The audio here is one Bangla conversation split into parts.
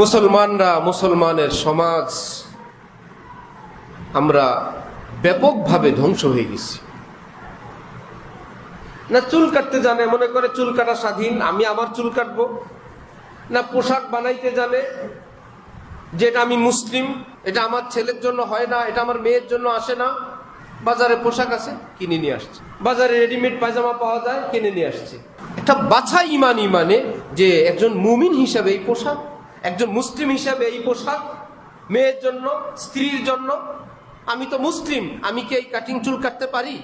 মুসলমানরা মুসলমানের সমাজ আমরা ব্যাপকভাবে ধ্বংস হয়ে গেছি। না চুল কাটতে জানে, মনে করে চুল কাটা স্বাধীন, আমি আমার চুল কাটবো। না পোশাক বানাইতে জানে, যেটা আমি মুসলিম, এটা আমার ছেলের জন্য হয় না, এটা আমার মেয়ের জন্য আসে না। বাজারে পোশাক আছে, কিনে নিয়ে আসছে। বাজারে রেডিমেড পায়জামা পাওয়া যায়, কিনে নিয়ে আসছে। একটা বাছা ইমান ইমানে যে একজন মুমিন হিসাবে এই পোশাক একজন মুসলিম হিসাবে এই পোশাক মেয়ের জন্য, স্ত্রীর জন্য। আমি তো মুসলিম, আমি কি এই কাটিং চুল কাটতে পারি?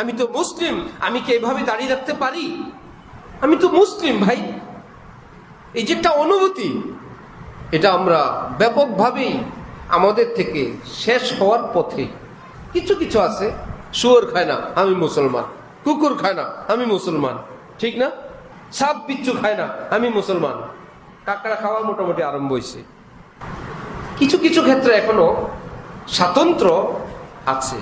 আমি তো মুসলিম, আমি কি এইভাবে দাঁড়িয়ে রাখতে পারি? আমি তো মুসলিম ভাই। এই যে একটা অনুভূতি, এটা আমরা ব্যাপকভাবেই আমাদের থেকে শেষ হওয়ার পথে। কিছু কিছু আছে, শুয়োর খায় না, আমি মুসলমান। কুকুর খায় না, আমি মুসলমান। ঠিক না? সাপ বিচ্ছু খায় না, আমি মুসলমান। কাকড়া খাওয়া মোটামুটি আরম্ভ হয়েছে। কিছু কিছু ক্ষেত্রে এখনও স্বাতন্ত্র আছে।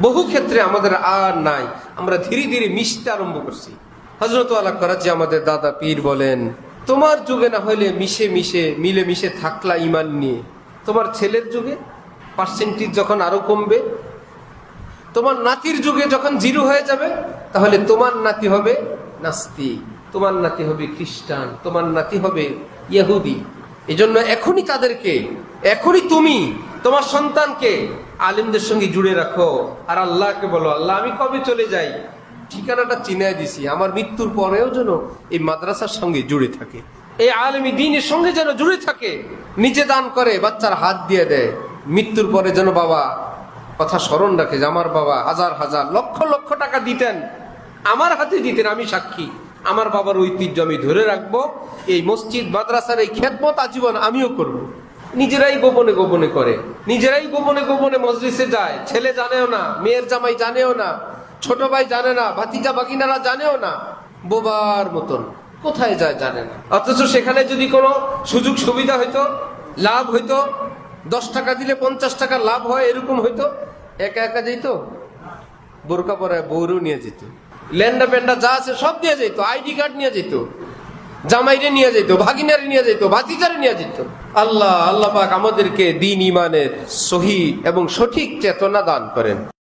বহু ক্ষেত্রে আমাদের আর নাই। আমরা ধীরে ধীরে মিশতে আরম্ভ করছি। হজরত আল্লাহ করাচ্ছি আমাদের দাদা পীর বলেন, তোমার যুগে না হইলে মিশে মিশে, মিলে মিশে থাকলা ইমান নিয়ে। তোমার ছেলের যুগে পার্সেন্টেজ যখন আরও কমবে, তোমার নাতির যুগে যখন জিরো হয়ে যাবে, তাহলে তোমার নাতি হবে নাস্তিক। তোমার নাতি হবে খ্রিস্টান, তোমার নাতি হবে ইহুদি। এই জন্য এখনই তাদেরকে, এখনই তুমি তোমার সন্তানকে আলিমদের সঙ্গে জুড়ে রাখো। আর আল্লাহকে বলো, আল্লাহ, আমি কবে চলে যাই? ঠিকানাটা চিনায় দিছি। আমার মৃত্যুর পরেও যেন এই মাদ্রাসার সঙ্গে জুড়ে থাকে। এই আলমী দিনের সঙ্গে যেন জুড়ে থাকে। নিচে দান করে, বাচ্চার হাত দিয়ে দেয়। মৃত্যুর পরে যেন বাবা, কথা স্মরণ রাখে যে আমার বাবা হাজার হাজার লক্ষ লক্ষ টাকা দিতেন। আমার হাতে দিতেন, আমি সাক্ষী। আমার বাবার ঐতিহ্য আমি ধরে রাখব, এই মসজিদ, মাদ্রাসার এই খেদমত আজীবন আমিও করব। নিজেরাই গোপনে গোপনে করে, নিজেরাই গোপনে গোপনে মসজিদে যায়। ছেলে জানেও না, মেয়ের জামাই জানেও না, ছোট ভাই জানে না, ভাতিজা বাকিনারা জানেও না, বোবার মতন। কোথায় যায় জানে না। অথচ সেখানে যদি কোনো সুযোগ সুবিধা হইতো, লাভ হইতো, দশ টাকা দিলে পঞ্চাশ টাকা লাভ হয়, এরকম হইতো, একা একা যেত বোরকা পরায় বৌরও নিয়ে যেত। ল্যান্ডা পেন্ডা যা আছে সব নিয়ে যেত, আইডি কার্ড নিয়ে যেত, জামাইরে নিয়ে যেত, ভাগিনারে নিয়ে যেত, ভাতিজারে নিয়ে যেত। আল্লাহ আল্লাহ পাক আমাদেরকে দিন ইমানের সহি এবং সঠিক চেতনা দান করেন।